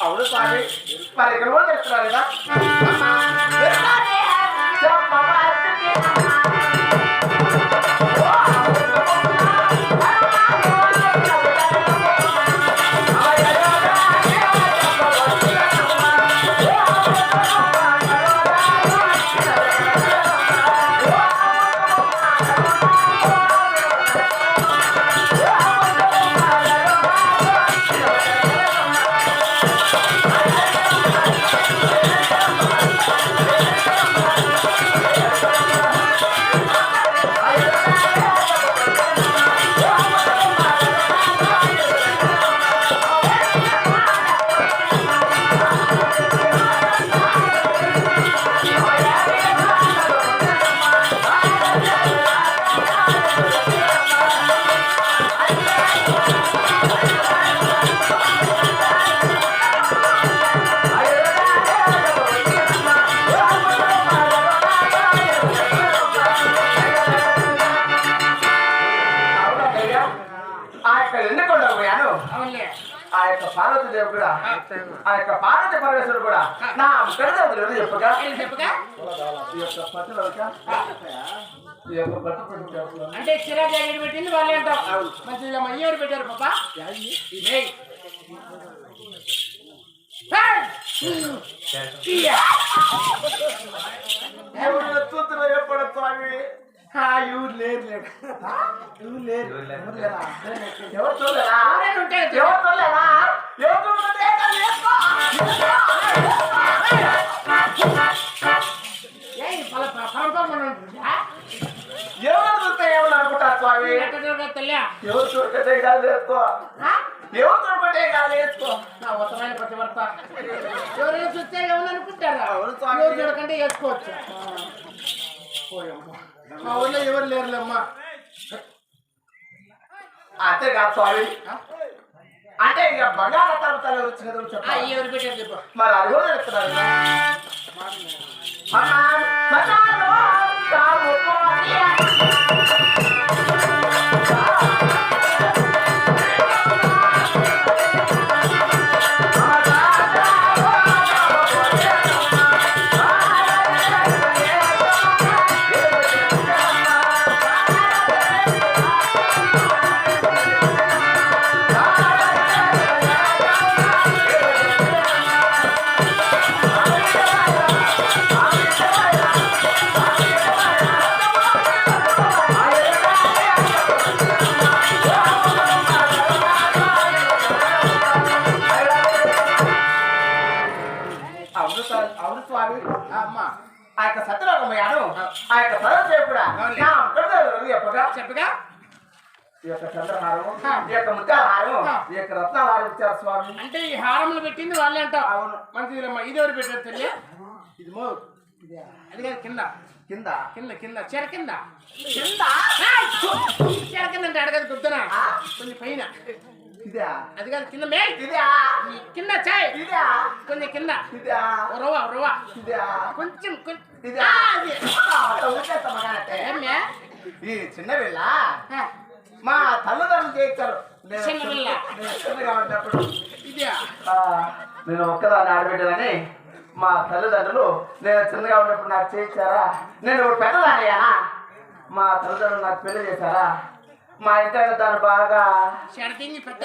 అవును స్వామి మరి ఇక్కడ కూడా చెప్తున్నారు కదా? దేవి కూడా. ఆ యొక్క పార్వతి పరమేశ్వరుడు కూడా నా పెద్దలు చెప్పగా? అంటే చిరా జాకెట్ పెట్టింది వాళ్ళే అంటాం అమ్మ ఎవరు పెట్టారు పాప? ఎప్పుడు స్వామి? ఎవరు లేరు లేరు ఎవరు లేరు ఎవరు లేరా? ఎవరు చూడలేరా కాదు వేసుకో ఆ? ఎవరు చూడకంటే కాదు వేసుకో నా ఉత్తమైన ప్రతివర్త ఎవరైనా చూస్తే ఏమని అనుకుంటారా అవును స్వామి. ఎవరు చూడకంటే వేసుకోవచ్చు పోయమ్మ. మా ఊళ్ళో ఎవరు లేరులేమ్మా అంతేకాదు స్వామి ఆ? అంటే ఇక బంగాళ తరగతాలు వచ్చి కదా చెప్పాలి ఎవరు పెట్టారు చెప్పు మరి అది కూడా చెప్తున్నారు కదా. అమ్మా, ఆ యొక్క కూడా. నా చెప్పగా చెప్పగా ఈ యొక్క చంద్రహారం ఆ. ఈ యొక్క ముత్యాల హారం ఆ. ఈ యొక్క రత్నాల హారం ఇచ్చారు స్వామి అంటే ఈ హారములు పెట్టింది వాళ్ళే అంటావు అవును. మంచిదిలేమ్మా ఇది ఎవరు పెట్టారు తల్లి ఇది మో అది కాదు కింద కింద కింద కింద చెర కింద కింద ఏయ్! చెర కింద అంటే అడగదు గుర్తునా కొంచెం పైన ఇదా అది కాదు కింద ఇదా కింద చాయ్ ఇదా కొంచెం కింద ఇదా ఓ రవ్వ రవ్వ ఇదా కొంచెం ఇదా అది. ఏమ్మే? ఈ చిన్న పిల్ల మా తల్లిదండ్రులు చేయించారు నేను చిన్న పిల్ల. నేను చిన్నగా ఉన్నప్పుడు ఇదియా ఆ, నేను ఒక్కదాన్ని ఆడబిడ్డలని మా తల్లిదండ్రులు నేను చిన్నగా ఉన్నప్పుడు నాకు చేయించారా నేను ఇప్పుడు పెద్దదానయ్యానా మా తల్లిదండ్రులు నాకు పెళ్ళి చేశారా మా ఇంటి దాన్ని బాగా షడతింగి పెద్ద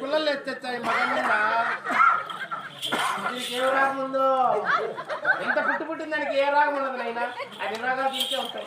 కుళ్ళలు మగ రాకముందు ఎంత పుట్టు పుట్టిన దానికి ఏ రాగం ఉండదు నైనా అది రాగాలు తీసే ఉంటాయి.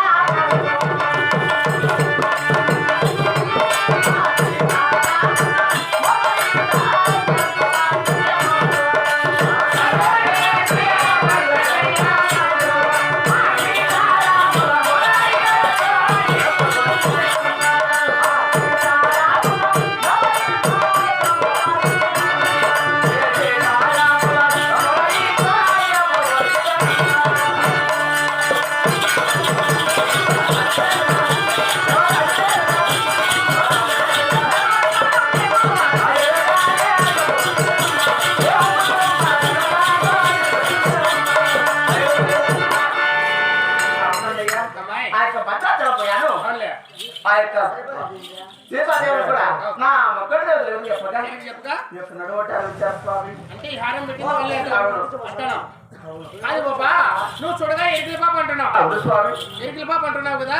యొక్క సీతాదేవుడు కూడా నా మొక్కడి దేవుడు చెప్పగా ఏంటి చెప్పగా ఈ యొక్క నడువటాలు ఇచ్చారు స్వామి. అంటే ఈ హారం పెట్టింది వాళ్ళే అంటాను కాదు బాబా నువ్వు చూడగా ఎరికల పాప అంటున్నావు. ఎరికల పాప అంటున్నావు కదా?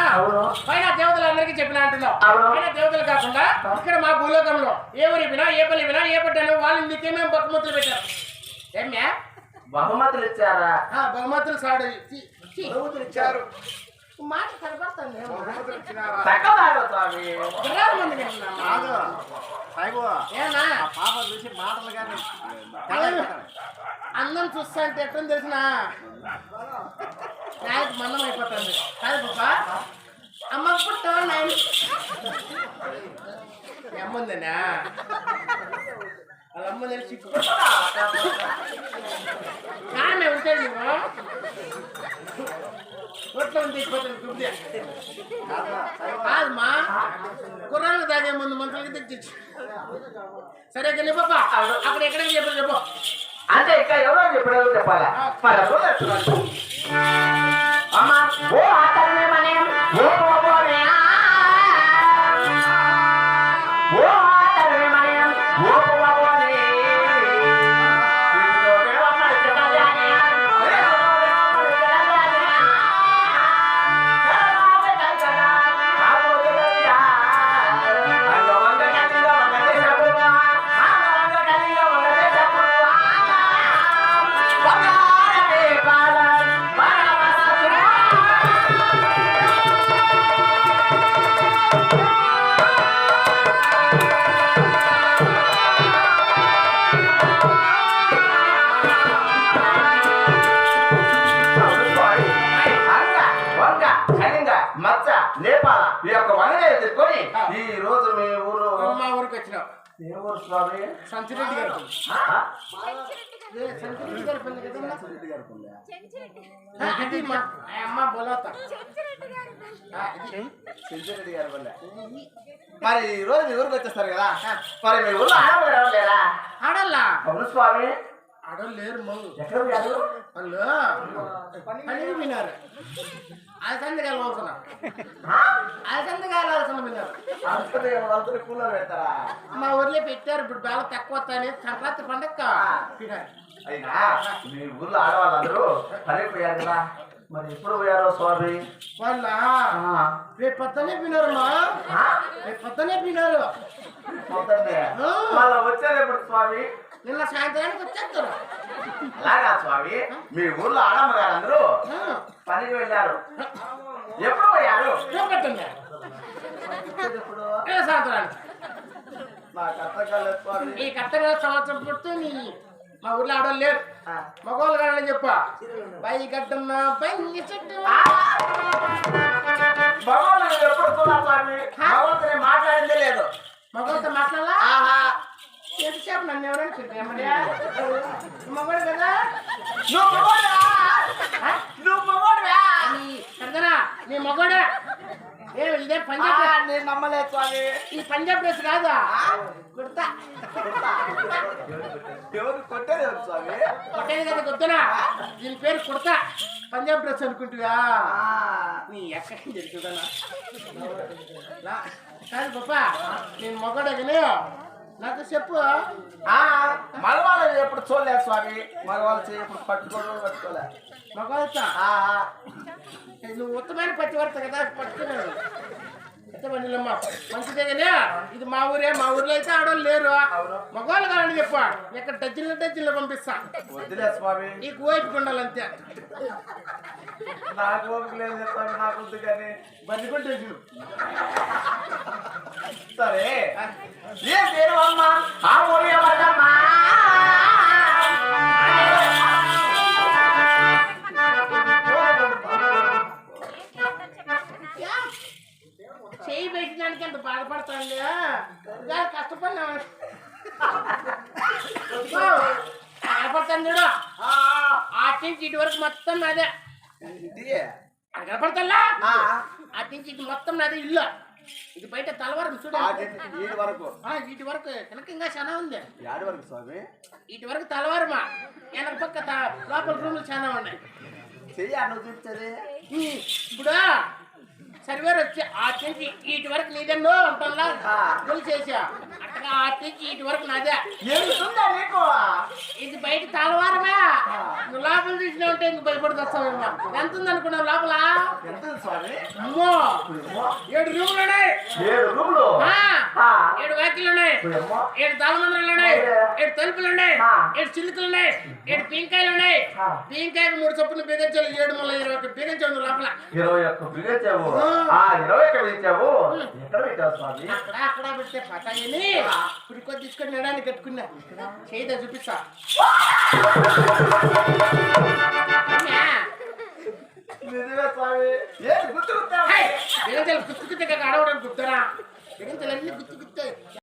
పైన దేవతలందరికీ చెప్పిన అంటున్నావు. పైన దేవతలు కాకుండా ఇక్కడ మా భూలోకంలో ఏ ఊరి వినా ఏ పల్లి వినా ఏ పడ్డాను వాళ్ళు నీకే మేము బహుమతులు పెట్టారు ఏమ్యా? బహుమతులు ఇచ్చారా? ఆ, బహుమతులు సాడు. ఇచ్చారు. మాట ఆ పాప చూసి మాటలు కానీ అందం చూస్తా అంటే ఎట్లా తెలిసిన? నాయకు మందం అయిపోతుంది. కాదు పాప అమ్మ పుట్టో నాయన? అమ్ముందనా వాళ్ళ అమ్మ తెలిసి కామే ఉంటాడు నువ్వు ఒట్లో ఉంది అయిపోతుంది దుబ్బి కాదమ్మా. కుర్రాళ్ళు తాగే ముందు మంత్రులకి తెచ్చి సరే కానీ పాప అక్కడ ఎక్కడికి చెప్పారు చెప్పు అంటే ఇంకా ఎవరో చెప్పలేదు చెప్పాలా. అమ్మా. ఓ మనేం. వచ్చినావు? ఏ ఊరు స్వామి సంచిరెడ్డి గారు సంచిరెడ్డి. గారి మా ఆ అమ్మ బొలత. సెంచిరెడ్డి గారి వల్ల మరి ఈ రోజు మీ ఊరికి వచ్చేస్తారు కదా? మరి మీ ఊర్లో ఆడవాళ్ళు ఎవరు లేరా? ఆడల్లా? అవును స్వామి. ఆడోళ్ళు లేరు వాళ్ళు పనికి వెళ్ళవలసిన. వెళ్ళవలసిన విన్నారు. కూలర్ పెడతారా? మా ఊర్లో పెట్టారు ఇప్పుడు బాగా తక్కువ వస్తాయని సంక్రాంతి పండగ అయినా మీ ఊర్లో ఆడవాళ్ళందరూ పనికి పోయారు కదా. మరి ఎప్పుడు పోయారో స్వామి? వాళ్ళ రేపు పొద్దునే వినారమ్మా ఆ? రేపు పొద్దునే. మళ్ళా వచ్చారు ఎప్పుడు స్వామి? నిన్న సాయంత్రానికి వచ్చేస్తారు అలాగా స్వామి? మీ ఊర్లో ఆడమ్మ గారు అందరూ పనికి వెళ్ళారు. ఎప్పుడు పోయారు? సాయంత్రానికి? ఈ కట్టగా సంవత్సరం పుట్టు నీ మా ఊర్లో ఆడవాళ్ళు లేరు. ఆ. మగవాళ్ళు కాదని చెప్ప. పై గడ్డన్న బంగి చెట్టు. భగవంతుని మాట్లాడిందే లేదు. మగవాళ్ళతో మాట్లాడాలా? ఆహా. ఎంతసేపు నన్ను ఎవరైనా చెప్పామయ్యా మగవాడు కదా? నువ్వు మగవాడివా? ఆ? నువ్వు మగవాడివా? నీ సరదనా? నీ మగవాడే? ఏ ఇదే పంజాబ్ డ్రెస్. నేను నమ్మలేదు స్వామి. ఈ పంజాబ్ డ్రెస్ కాదా? కుర్తా. ఎవరు కొట్టేది ఎవరు స్వామి? కొట్టేది కదా కొత్తనా దీని పేరు కుర్తా. పంజాబ్ డ్రెస్ అనుకుంటుగా ఆ, నీ ఎక్కడికి తెలుసుదనా కాదు. గొప్ప. నేను మగడగనే నాకు చెప్పు ఆ, మగవాళ్ళు ఎప్పుడు చూడలేదు స్వామి? మగవాళ్ళు ఎప్పుడు పట్టుకోవడం పట్టుకోలే. మగవాళ్ళతో? ఆహా. నువ్వు ఉత్తమైన పచ్చివర్త కదా పట్టుకున్నాను మంచిదమ్మా మంచిదేగానే ఇది మా ఊరే మా ఊర్లో అయితే ఆడవాళ్ళు లేరు. అవును. మగవాళ్ళు కావాలని చెప్ప. ఇక్కడ డజ్జిన్ల డజ్జిన్లో పంపిస్తా. వద్దులే స్వామి. నీకు ఓపిక ఉండాలంతే నాకు ఓపిక లేదు స్వామి నాకు వద్దు కానీ బందికుంటే సరే. ఏ పేరు అమ్మ? ఆ ఊరు ఎవరిదమ్మా చేయి పెట్టడానికి ఎంత బాధపడతాండి కష్టపడినా కనపడతాను చూడు ఆ, అటు నుంచి ఇటు వరకు మొత్తం నాదే. ఇది అది కనపడతా ఆ, అటు నుంచి ఇటు మొత్తం నాదే ఇల్లు. ఇది బయట చూడు. ఏడు వరకు. ఆ, ఇటు వరకు వెనక ఇంకా చాలా ఉంది. ఏడు వరకు స్వామి? ఇటు వరకు తలవారమా? వెనక పక్క లోపల రూములు చాలా ఉన్నాయి. చెయ్యి అన్న చూపించది. ఉమ్, ఇప్పుడు? సర్వేర్ వచ్చి ఆ నుంచి ఇటు వరకు నీదన్నో ఆ. చేసా అట్టగా ఆ నుంచి ఇటు వరకు నాదే. ఏమిటుందా నీకు? ఇది బయట తాళవారమే. నువ్వు లోపల చూసినా ఉంటే ఇంక భయపడి వస్తావేమో ఎంత ఉంది అనుకున్నావు లోపల? ఎంత స్వామి? అమ్మో. ఏడు రూములు ఉన్నాయి. ఏడు రూములు? ఆ, ఏడు వాకిలు ఉన్నాయి. ఏడు తాళమంత్రాలు ఉన్నాయి. ఏడు తలుపులు ఉన్నాయి. ఏడు చిలుకలు ఉన్నాయి. ఏడు పీంకాయలు ఉన్నాయి. ఆ. పీంకాయలు మూడు చొప్పున బిగించాలి ఏడు మళ్ళీ ఇరవై ఒక్క బిగించావు నువ్వు లోపల. ఇరవై ఒక్క బిగించావు ఆ. ఇరవై ఒక్క బిగించావు ఎక్కడ పెట్టావు స్వామి? అక్కడ అక్కడ పెడితే పటాయని. కొద్ది తీసుకొని నడానికి కట్టుకున్నా చేయదా చూపిస్తా. అమ్మా, నిజమే స్వామి. ఏ గుర్తు హై, బిగించాలి గుర్తు గుర్తుగా అడవడానికి గుర్తురా? బిగించాలి అన్ని గుర్తు గుర్తే